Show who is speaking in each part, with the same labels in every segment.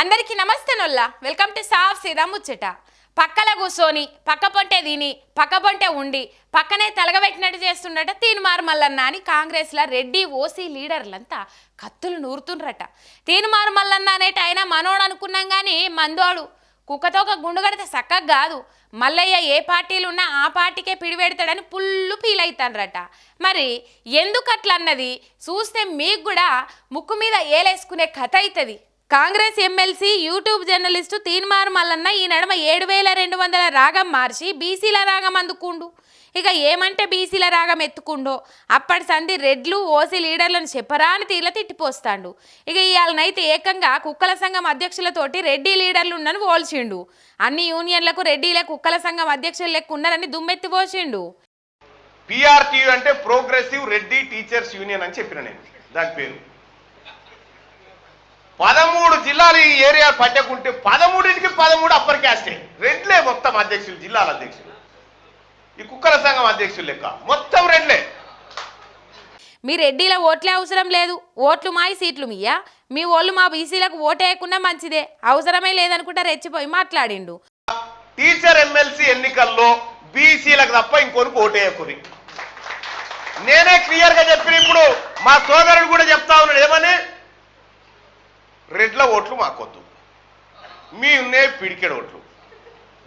Speaker 1: అందరికీ నమస్తే నొల్లా. Welcome to సాఫ్ సీదా ముచ్చట. పక్కల కూర్చొని పక్క పొంటే తిని పక్క పొంటే ఉండి పక్కనే తలగబెట్టినట్టు చేస్తుండట తీనుమారు మల్లన్న అని కాంగ్రెస్ల రెడ్డి ఓసీ లీడర్లంతా కత్తులు నూరుతుండ్రట. తీనుమారు మల్లన్న అనేటి ఆయన మనోడు అనుకున్నాం కానీ మందోడు. కుక్కతో ఒక గుండు కడితే చక్కగా కాదు. మల్లయ్య ఏ పార్టీలు ఉన్నా ఆ పార్టీకే పిడిపెడతాడని పుల్లు ఫీల్ అవుతాన్రట మరి ఎందుకట్లన్నది? అన్నది చూస్తే మీకు కూడా ముక్కు మీద ఏలేసుకునే కథ అవుతుంది Congress MLC YouTube journalist Teenmar Mallanna ఈ నడమ ఏడు వేల రెండు వందల రాగం మార్చి బీసీల రాగం అందుకుండు. ఇక ఏమంటే బీసీల రాగం ఎత్తుకుండో? అప్పటి సంధి రెడ్లు ఓసీ లీడర్లను చెప్పరాని తీర్ల తిట్టిపోస్తాడు. ఇక ఇవాళనైతే ఏకంగా కుక్కల సంఘం అధ్యక్షులతోటి రెడ్డి లీడర్లు ఉన్నని పోల్చిండు అన్ని యూనియన్లకు రెడ్డిలే కుక్కల సంఘం అధ్యక్షులు లెక్క ఉన్నారని దుమ్మెత్తి పోసిండు.
Speaker 2: పిఆర్టీ అంటే ప్రోగ్రెసివ్ రెడ్డి టీచర్స్ యూనియన్ అని చెప్పిన నేను. దాని పేరు. జిల్లాలు ఈ ఏరియా పట్టకుంటే పదమూడింటికి పదమూడు అప్పర్ క్యాస్టే రెడ్లే మొత్తం అధ్యక్షులు జిల్లాల అధ్యక్షులు. ఈ కుక్కల సంఘం అధ్యక్షులు లెక్క. మొత్తం రెడ్లే.
Speaker 1: మీ రెడ్డిల ఓట్లే అవసరం లేదు. ఓట్లు మాయి సీట్లు మీయా? మీ ఓళ్ళు మా బీసీలకు ఓటేయకుండా మంచిదే. అవసరమే లేదనుకుంటా రెచ్చిపోయి మాట్లాడిండు.
Speaker 2: టీచర్ ఎమ్మెల్సీ ఎన్నికల్లో బీసీలకు తప్ప ఇంకొనికి ఓటేయకురి నేనే క్లియర్గా చెప్పిన ఇప్పుడు మా సోదరుడు కూడా చెప్తా రెడ్ల ఓట్లు మాకొద్దు. మీ ఉన్నాయి పిడికెడు ఓట్లు.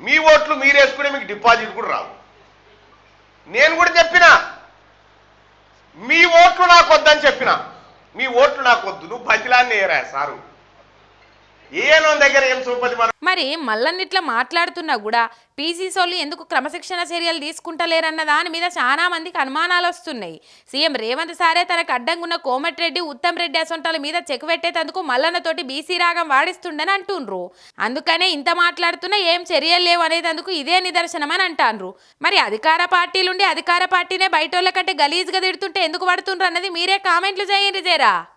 Speaker 2: మీ ఓట్లు మీరు వేసుకునే మీకు డిపాజిట్ కూడా రావు నేను కూడా చెప్పిన మీ ఓట్లు నాకు వద్దని చెప్పిన మీ ఓట్లు నాకు వద్దు నువ్వు బతిలాన్ని ఏరా సారు. ఏనో దగ్గర ఏం చూపది మనం
Speaker 1: మరి మల్లన్నిట్లా మాట్లాడుతున్నా కూడా పీసీసోళ్ళు ఎందుకు క్రమశిక్షణ చర్యలు తీసుకుంటలేరన్న దాని మీద చాలా మందికి అనుమానాలు వస్తున్నాయి. సీఎం రేవంత్ సారే తనకు అడ్డంగున్న కోమటిరెడ్డి ఉత్తమ్ రెడ్డి అసొంటాల మీద చెక్ పెట్టేటందుకు మల్లన్నతోటి బీసీ రాగం వాడిస్తుండని అంటుండ్రు. అందుకనే ఇంత మాట్లాడుతున్నా ఏం చర్యలు లేవు అనేందుకు ఇదే నిదర్శనం అని అంటాన్రు మరి అధికార పార్టీలుండి అధికార పార్టీనే బయటోళ్ళ కంటే గలీజ్గా తిడుతుంటే ఎందుకు పడుతుండ్రు అన్నది మీరే కామెంట్లు చేయండి జేరా.